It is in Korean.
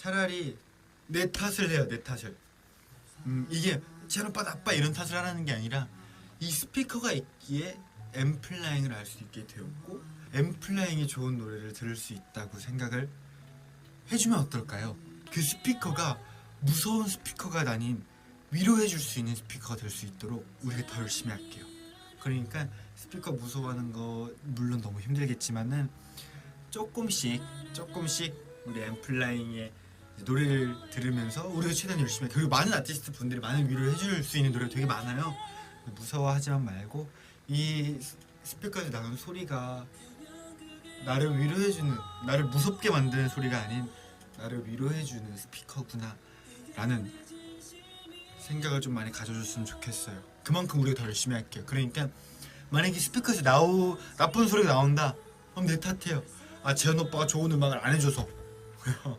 차라리 내 탓을 해요 내 탓을 음, 이게 쟤 오빠 나빠 이런 탓을 하라는 게 아니라 이 스피커가 있기에 엠플라잉을 알수 있게 되었고 엠플라잉이 좋은 노래를 들을 수 있다고 생각을 해주면 어떨까요? 그 스피커가 무서운 스피커가 아닌 위로해줄 수 있는 스피커가 될 수 있도록 우리가 더 열심히 할게요. 그러니까 스피커 무서워하는 거 물론 너무 힘들겠지만은 조금씩 조금씩 우리 엠플라잉의 노래를 들으면서 우리가 최대한 열심히 해. 그리고 많은 아티스트 분들이 많은 위로를 해줄 수 있는 노래가 되게 많아요. 무서워하지만 말고 이 스- 스피커에서 나는 소리가 나를 위로해주는 나를 무섭게 만드는 소리가 아닌 나를 위로해주는 스피커구나 라는 생각을 좀 많이 가져줬으면 좋겠어요. 그만큼 우리가 더 열심히 할게요. 그러니까 만약에 스피커에서 나오 나쁜 소리가 나온다? 그럼 내 탓해요. 아 재현 오빠가 좋은 음악을 안 해줘서